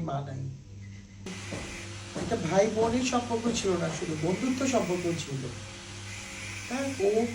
মা নাই। একটা ভাই বোনের সম্পর্ক ছিল না শুধু, বন্ধুত্ব সম্পর্ক ছিল। হ্যাঁ ও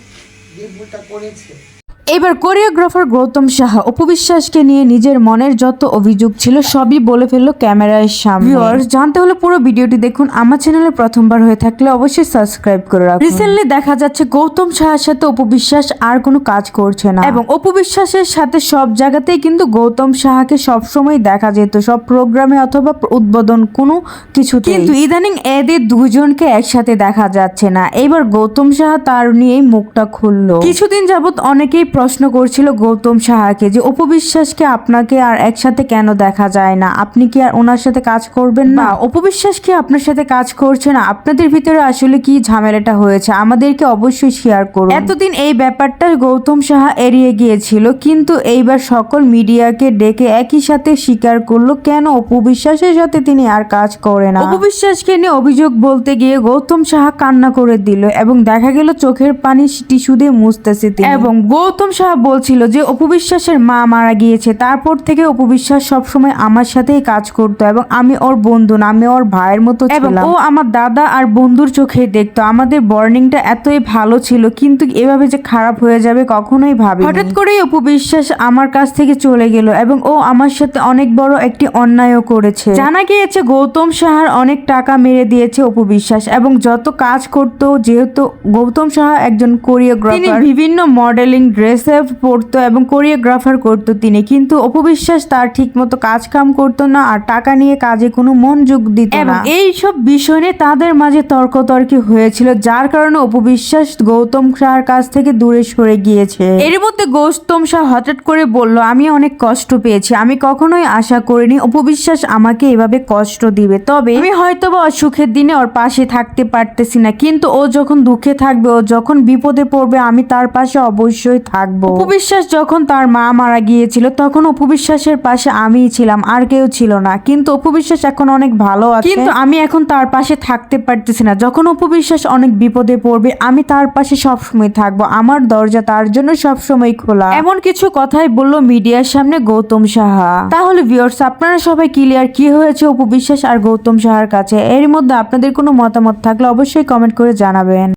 যে ভুলটা করেছে এবার কোরিওগ্রাফার গৌতম সাহা উপবিশ্বাসকে নিয়ে নিজের মনের যত অভিযোগ ছিল সবই বলে ফেলল ক্যামেরার সামনে। জানতে হলে পুরো ভিডিওটি দেখুন। আমার চ্যানেলে প্রথমবার হয়ে থাকলে অবশ্যই সাবস্ক্রাইব করে রাখুন। রিসেন্টলি দেখা যাচ্ছে গৌতম সাহার সাথে উপবিশ্বাস আর কোনো কাজ করছে না। এবং উপবিশ্বাসের সাথে সব জায়গাতেই কিন্তু গৌতম সাহাকে সবসময় দেখা যেত। সব প্রোগ্রামে অথবা উদ্বোধন কোনো কিছু কিন্তু ইদানিং এদের দুজনকে একসাথে দেখা যাচ্ছে না। এবার গৌতম সাহা তার নিয়েই মুখটা খুললো। কিছুদিন যাবত অনেকেই প্রশ্ন করছিল গৌতম সাহাকে যে উপবিশ্বাসকে আপনাকে আর একসাথে কেন দেখা যায় না? আপনি কি আর ওনার সাথে কাজ করবেন না? উপবিশ্বাস কি আপনার সাথে কাজ করছে না? আপনাদের ভিতরে আসলে কি ঝামেলাটা হয়েছে? আমাদেরকে অবশ্যই শেয়ার করুন। এতদিন এই ব্যাপারটা গৌতম সাহা এড়িয়ে গিয়েছিল কিন্তু এইবার সকল মিডিয়াকে ডেকে একই সাথে স্বীকার করল কেন উপবিশ্বাসের সাথে তিনি আর কাজ করে না? উপবিশ্বাসকে নিয়ে অভিযোগ বলতে গিয়ে গৌতম সাহা কান্না করে দিল এবং দেখা গেল চোখের পানি টিস্যু দিয়ে মুছতেছে এবং গৌতম সাহা বলছিল যে অপবিশ্বাসের মা মারা গিয়েছে। তারপর থেকে অপবিশ্বাস সবসময় আমার সাথেই কাজ করতো এবং আমি ওর বন্ধু না আমি ওর ভাইয়ের মতো এবং ও আমার দাদা আর বন্ধুর চোখে দেখতো। আমাদের বর্নিংটা এতই ভালো ছিল কিন্তু এভাবে যে খারাপ হয়ে যাবে কখনোই ভাবি হঠাৎ করেই অপবিশ্বাস আমার কাছ থেকে চলে গেল এবং ও আমার সাথে অনেক বড় একটি অন্যায়ও করেছে। জানা গিয়েছে গৌতম সাহার অনেক টাকা মেরে দিয়েছে অপবিশ্বাস এবং যত কাজ করতো যেহেতু গৌতম সাহা একজন কোরিওগ্রাফার বিভিন্ন মডেলিং ড্রেসে পড়তো এবং কোরিওগ্রাফার করতো তিনি। কিন্তু অপবিশ্বাস তার ঠিক মতো কাজ কাম করতো না আর টাকা নিয়ে কাজে কোনো মনোযোগ দিত না। এই সব বিষয় নিয়ে তাদের মাঝে তর্কতর্কি হয়েছিল যার কারণে অপবিশ্বাস গৌতম শাহর কাছ থেকে দূরে সরে গিয়েছে। এর মধ্যে গৌতম শাহ হঠাৎ করে বলল আমি অনেক কষ্ট পেয়েছি আমি কখনোই আশা করিনি অপবিশ্বাস আমাকে এভাবে কষ্ট দিবে। তবে আমি হয়তো বা ওর সুখের দিনে ওর পাশে থাকতে পারতেছি না কিন্তু ও যখন দুঃখে থাকবে ও যখন বিপদে পড়বে আমি তার পাশে অবশ্যই থাকব। উপবিশ্বাস যখন তার মা মারা গিয়েছিল তখন উপবিশ্বাসের পাশে আমিই ছিলাম আর কেউ ছিল না। কিন্তু উপবিশ্বাস এখন অনেক ভালো আছে। কিন্তু আমি এখন তার পাশে থাকতে পারতেছি না। যখন উপবিশ্বাস অনেক বিপদে পড়বে আমি তার পাশে সবসময় থাকব। আমার দরজা তার জন্য সবসময় খোলা। এমন কিছু কথাই বলল মিডিয়ার সামনে গৌতম সাহা। তাহলে ভিউয়ার্স আপনারা সবাই ক্লিয়ার কি হয়েছে উপবিশ্বাস আর গৌতম সাহার কাছে? এর মধ্যে আপনাদের কোনো মতামত থাকলে অবশ্যই কমেন্ট করে জানাবেন।